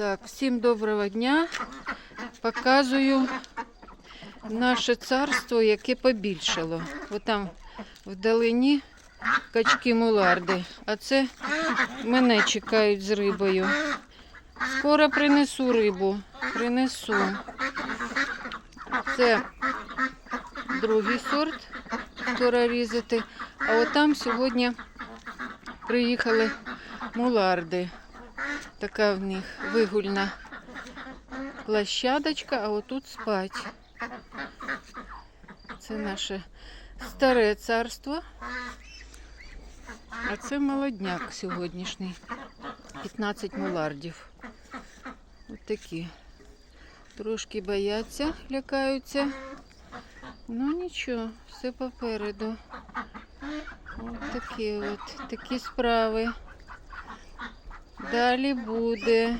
Так, всім доброго дня. Показую наше царство, яке побільшало. Ось там вдалині качки муларди. А це мене чекають з рибою. Скоро принесу рибу. Принесу. Це другий сорт. Скоро різати. А от там сьогодні приїхали муларди. Така в них вигульна площадочка, а отут спать. Це наше старе царство. А це молодняк сьогоднішній. 15 мулардів. Ось такі. Трошки бояться, лякаються. Ну нічого, все попереду. Ось такі от такі справи. Далі буде.